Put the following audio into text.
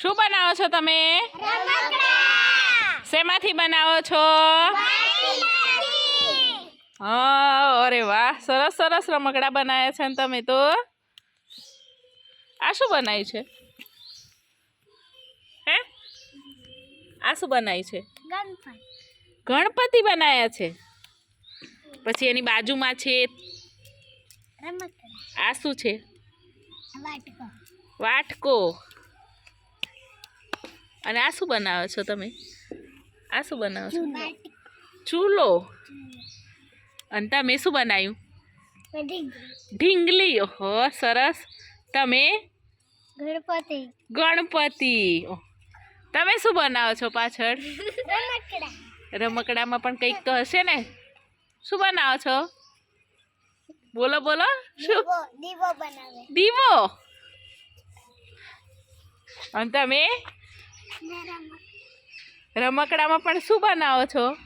શું બનાવો છો તમે? શેમાંથી બનાવો છો? હા અરે વાહ સરસ સરસ રમકડા બનાવ્યા છે ને તમે તો. આ શું બનાવ્યું છે? હે? આ શું બનાવ્યું છે? ગણપતિ. બનાવ્યા છે. પછી એની બાજુમાં છે આ શું છે? વાટકો. અને આ શું બનાવો છો તમે આ શું બનાવો છો ચૂલો અને તમે શું બનાવ્યું ઢીંગલી ઓહો સરસ તમે ગણપતિ ગણપતિ ઓહ. તમે શું બનાવો છો પાછળ રમકડામાં પણ કંઈક તો હશે ને શું બનાવો છો બોલો બોલો શું દીવો દીવો બનાવે દીવો અને તમે રમકડામાં. પણ શું બનાવો છો?